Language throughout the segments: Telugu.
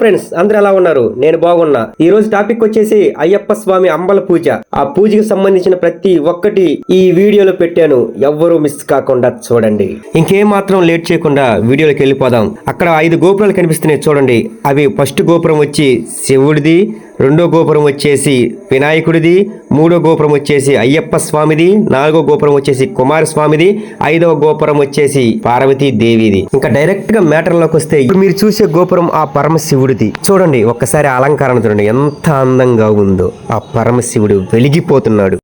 ఫ్రెండ్స్ అందరు ఎలా ఉన్నారు? నేను బాగున్నా. ఈ రోజు టాపిక్ వచ్చేసి అయ్యప్ప స్వామి అంబల పూజ. ఆ పూజకి సంబంధించిన ప్రతి ఒక్కటి ఈ వీడియోలో పెట్టాను. ఎవ్వరూ మిస్ కాకుండా చూడండి. ఇంకేం మాత్రం లేట్ చేయకుండా వీడియోలోకి వెళ్ళిపోదాం. అక్కడ ఐదు గోపురాలు కనిపిస్తున్నాయి చూడండి. అవి ఫస్ట్ గోపురం వచ్చి శివుడిది రెండో గోపురం వచ్చేసి వినాయకుడిది మూడో గోపురం వచ్చేసి అయ్యప్ప స్వామిది నాలుగో గోపురం వచ్చేసి కుమారస్వామిది ఐదవ గోపురం వచ్చేసి పార్వతీ దేవిది. ఇంకా డైరెక్ట్గా మ్యాటర్లోకి వస్తే మీరు చూసే గోపురం ఆ పరమశివుడిది. చూడండి ఒక్కసారి అలంకరణ చూడండి ఎంత అందంగా ఉందో. ఆ పరమశివుడు వెలిగిపోతున్నాడు.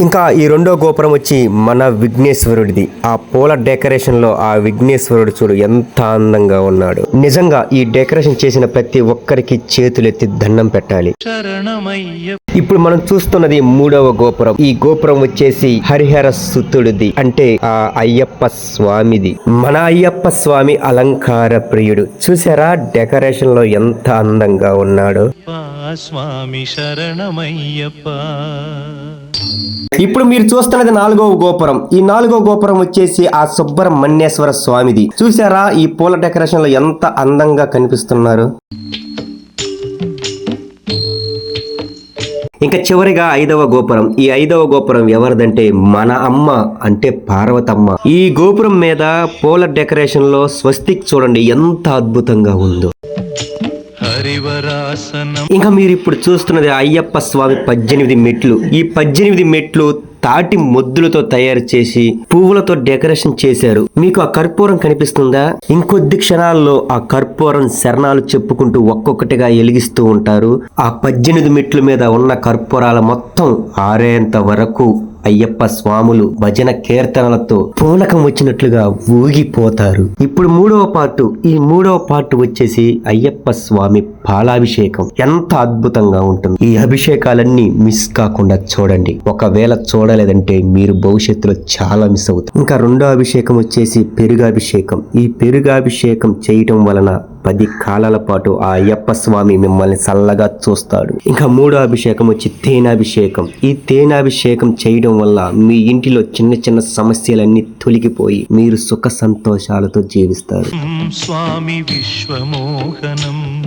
ఇంకా ఈ రెండో గోపురం వచ్చి మన విఘ్నేశ్వరుడిది. ఆ పూల డెకరేషన్లో ఆ విఘ్నేశ్వరుడు చూడు ఎంత అందంగా ఉన్నాడు. నిజంగా ఈ డెకరేషన్ చేసిన ప్రతి ఒక్కరికి చేతులెత్తి దండం పెట్టాలి. ఇప్పుడు మనం చూస్తున్నది మూడవ గోపురం. ఈ గోపురం వచ్చేసి హరిహర సుతుడిది. అంటే ఆ అయ్యప్ప స్వామిది. మన అయ్యప్ప స్వామి అలంకార ప్రియుడు. చూసారా డెకరేషన్లో ఎంత అందంగా ఉన్నాడు? స్వామి శరణమయ్యప్ప. ఇప్పుడు మీరు చూస్తున్నది నాలుగవ గోపురం. ఈ నాలుగవ గోపురం వచ్చేసి ఆ సుబ్రహ్మణ్యేశ్వర స్వామిది. చూసారా ఈ పూల డెకరేషన్లో ఎంత అందంగా కనిపిస్తున్నారు? ఇంకా చివరిగా ఐదవ గోపురం. ఈ ఐదవ గోపురం ఎవరిదంటే మన అమ్మ అంటే పార్వతమ్మ. ఈ గోపురం మీద పూల డెకరేషన్లో స్వస్తిక్ చూడండి ఎంత అద్భుతంగా ఉందో. ఇంకా మీరు ఇప్పుడు చూస్తున్నది అయ్యప్ప స్వామి పద్దెనిమిది మెట్లు. ఈ పద్దెనిమిది మెట్లు తాటి మొద్దులతో తయారు చేసి పువ్వులతో డెకరేషన్ చేశారు. మీకు ఆ కర్పూరం కనిపిస్తుందా? ఇంకొద్ది క్షణాల్లో ఆ కర్పూరం శరణాలు చెప్పుకుంటూ ఒక్కొక్కటిగా ఎలిగిస్తూ ఉంటారు. ఆ పద్దెనిమిది మెట్ల మీద ఉన్న కర్పూరాల మొత్తం ఆరేంత వరకు అయ్యప్ప స్వాములు భజన కీర్తనలతో పూనకం వచ్చినట్లుగా ఊగిపోతారు. ఇప్పుడు మూడవ పార్టు ఈ మూడవ పార్ట్ వచ్చేసి అయ్యప్ప స్వామి పాలాభిషేకం. ఎంత అద్భుతంగా ఉంటుంది. ఈ అభిషేకాలన్నీ మిస్ కాకుండా చూడండి. ఒకవేళ చూడలేదంటే మీరు భవిష్యత్తులో చాలా మిస్ అవుతారు. ఇంకా రెండో అభిషేకం వచ్చేసి పెరుగాభిషేకం. ఈ పెరుగాభిషేకం చేయటం వలన పది కాలాల పాటు ఆ అయ్యప్ప స్వామి మిమ్మల్ని చల్లగా చూస్తాడు. ఇంకా మూడో అభిషేకం వచ్చి తేనాభిషేకం. ఈ తేనాభిషేకం చేయడం వల్ల మీ ఇంటిలో చిన్న చిన్న సమస్యలన్నీ తొలగిపోయి మీరు సుఖ సంతోషాలతో జీవిస్తారు. స్వామి విశ్వమోహనం.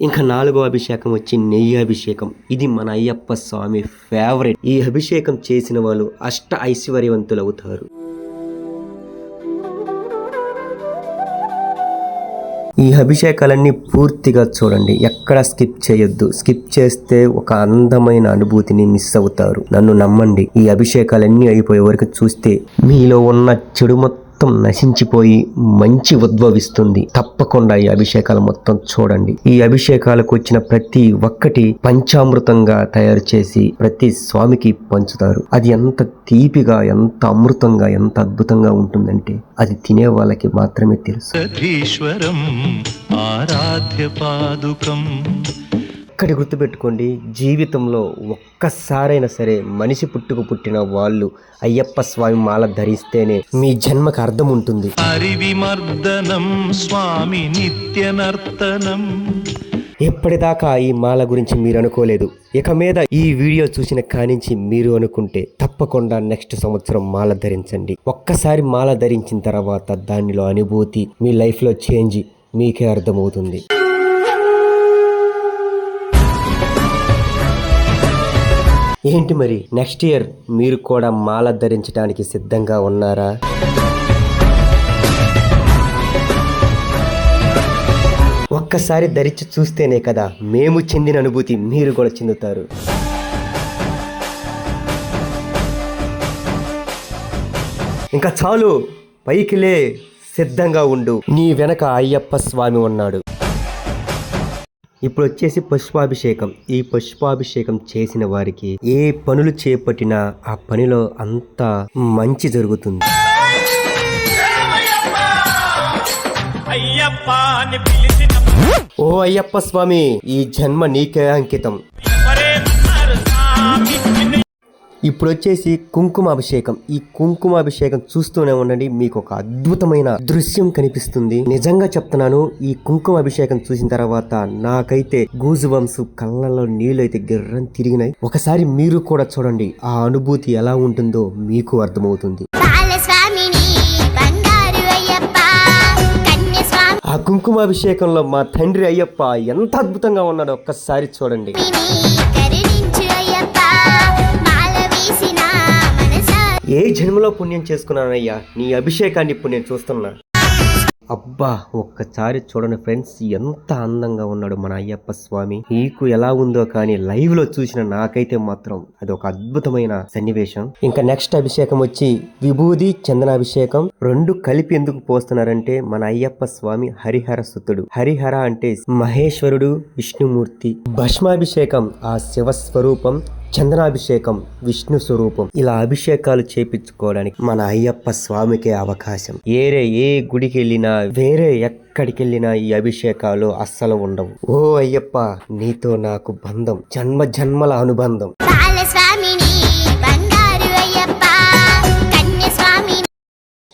ఇంకా నాలుగో అభిషేకం వచ్చి నెయ్యి అభిషేకం. ఇది మన అయ్యప్ప స్వామి ఫేవరెట్ ఈ అభిషేకం చేసిన వాళ్ళు అష్ట ఐశ్వర్యవంతులు అవుతారు ఈ అభిషేకాలన్నీ పూర్తిగా చూడండి. ఎక్కడ స్కిప్ చేయొద్దు. స్కిప్ చేస్తే ఒక అందమైన అనుభూతిని మిస్ అవుతారు. నన్ను నమ్మండి. ఈ అభిషేకాలన్నీ అయిపోయే వరకు చూస్తే మీలో ఉన్న చెడు మొత్తం మొత్తం నశించిపోయి మంచి ఉద్భవిస్తుంది. తప్పకుండా ఈ అభిషేకాలు మొత్తం చూడండి. ఈ అభిషేకాలకు వచ్చిన ప్రతి ఒక్కటి పంచామృతంగా తయారు చేసి ప్రతి స్వామికి పంచుతారు. అది ఎంత తీపిగా ఎంత అమృతంగా ఎంత అద్భుతంగా ఉంటుందంటే అది తినే వాళ్ళకి మాత్రమే తెలుసు. ఆరాధ్య పాదుకం ఒక్కటి గుర్తుపెట్టుకోండి జీవితంలో ఒక్కసారైనా సరే మనిషి పుట్టుకు పుట్టిన వాళ్ళు అయ్యప్ప స్వామి మాల ధరిస్తేనే మీ జన్మకు అర్థం ఉంటుంది. స్వామి నిత్య నర్తనం ఎప్పటిదాకా ఈ మాల గురించి మీరు అనుకోలేదు. ఇక మీద ఈ వీడియో చూసిన కానించి మీరు అనుకుంటే తప్పకుండా నెక్స్ట్ సంవత్సరం మాల ధరించండి. ఒక్కసారి మాల ధరించిన తర్వాత దానిలో అనుభూతి మీ లైఫ్లో చేంజ్ మీకే అర్థమవుతుంది. ఏంటి మరి? నెక్స్ట్ ఇయర్ మీరు కూడా మాల ధరించడానికి సిద్ధంగా ఉన్నారా? ఒక్కసారి ధరించి చూస్తేనే కదా మేము చెందిన అనుభూతి మీరు కూడా చెందుతారు. ఇంకా చాలు పైకిలే సిద్ధంగా ఉండు. నీ వెనక అయ్యప్ప స్వామి ఉన్నాడు. ఇప్పుడు వచ్చేసి పుష్పాభిషేకం. ఈ పుష్పాభిషేకం చేసిన వారికి ఏ పనులు చేపట్టినా ఆ పనిలో అంతా మంచి జరుగుతుంది. ఓ అయ్యప్ప స్వామి ఈ జన్మ నీకే అంకితం. ఇప్పుడు వచ్చేసి కుంకుమ అభిషేకం ఈ కుంకుమ అభిషేకం చూస్తూనే ఉండండి. మీకు ఒక అద్భుతమైన దృశ్యం కనిపిస్తుంది. నిజంగా చెప్తున్నాను ఈ కుంకుమ అభిషేకం చూసిన తర్వాత నాకైతే గూజు వంశ కళ్ళల్లో నీళ్ళు అయితే గిర్రం తిరిగినాయి. ఒకసారి మీరు కూడా చూడండి ఆ అనుభూతి ఎలా ఉంటుందో మీకు అర్థమవుతుంది. ఆ కుంకుమాభిషేకంలో మా తండ్రి అయ్యప్ప ఎంత అద్భుతంగా ఉన్నాడో ఒక్కసారి చూడండి. ఏ జన్మలో పుణ్యం చేసుకున్నానయ్యా? నీ అభిషేకాన్ని ఇప్పుడు నేను చూస్తున్నా. అబ్బా ఒక్కసారి చూడండి ఫ్రెండ్స్ ఎంత అందంగా ఉన్నాడు మన అయ్యప్ప స్వామి. నీకు ఎలా ఉందో కానీ లైవ్లో చూసిన నాకైతే మాత్రం అది ఒక అద్భుతమైన సన్నివేశం. ఇంకా నెక్స్ట్ అభిషేకం వచ్చి విభూది చందనాభిషేకం. రెండు కలిపి ఎందుకు పోస్తున్నారంటే మన అయ్యప్ప స్వామి హరిహర సుతుడు. హరిహర అంటే మహేశ్వరుడు విష్ణుమూర్తి. భస్మాభిషేకం ఆ శివ స్వరూపం చందనాభిషేకం విష్ణు స్వరూపం. ఇలా అభిషేకాలు చేపించుకోవడానికి మన అయ్యప్ప స్వామికే అవకాశం. ఏరే ఏ గుడికి వెళ్ళినా వేరే ఎక్కడికి వెళ్ళినా ఈ అభిషేకాలు అస్సలు ఉండవు. ఓ అయ్యప్ప నీతో నాకు బంధం. జన్మ జన్మల అనుబంధం.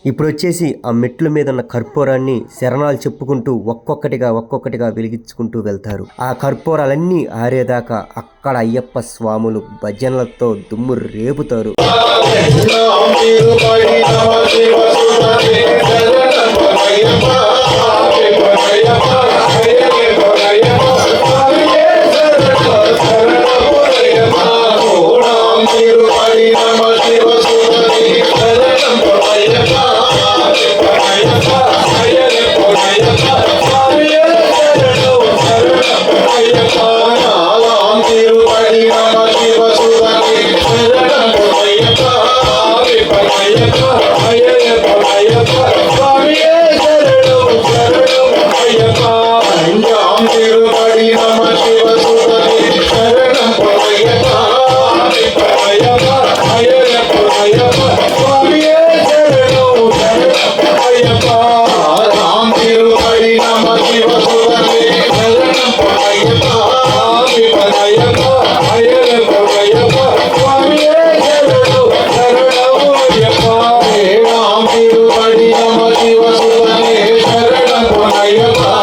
ఇప్పుడు వచ్చేసి ఆ మెట్ల మీద ఉన్న కర్పూరాన్ని శరణాలు చెప్పుకుంటూ ఒక్కొక్కటిగా ఒక్కొక్కటిగా వెలిగించుకుంటూ వెళ్తారు. ఆ కర్పూరాలన్నీ ఆరేదాకా అక్కడ అయ్యప్ప స్వాములు భజనలతో దుమ్ము రేపుతారు. ఆ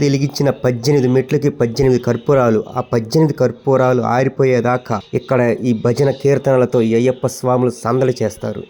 మీద వెలిగించిన పద్దెనిమిది మెట్లకి పద్దెనిమిది కర్పూరాలు. ఆ పద్దెనిమిది కర్పూరాలు ఆరిపోయేదాకా ఇక్కడ ఈ భజన కీర్తనలతో అయ్యప్ప స్వాములు సందడి చేస్తారు.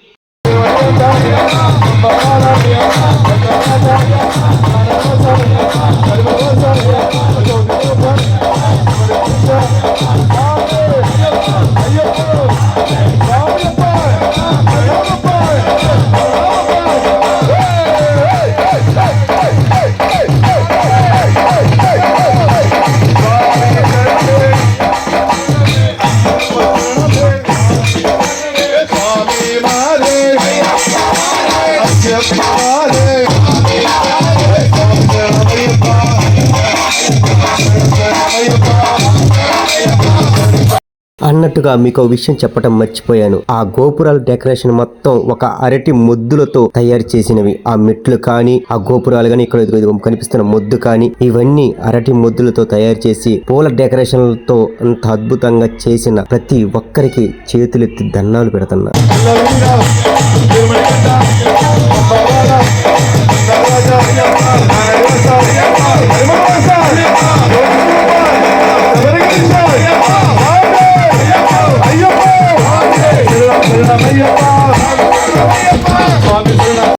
అన్నట్టుగా మీకు విషయం చెప్పడం మర్చిపోయాను ఆ గోపురాల డెకరేషన్ మొత్తం ఒక అరటి ముద్దులతో తయారు చేసినవి ఆ మెట్లు కానీ ఆ గోపురాలు కానీ ఇక్కడ కనిపిస్తున్న ముద్దు కానీ ఇవన్నీ అరటి ముద్దులతో తయారు చేసి పూల డెకరేషన్లతో అంత అద్భుతంగా చేసిన ప్రతి ఒక్కరికి చేతులెత్తి దన్నాలు పెడుతున్నా Yeah! Yeah.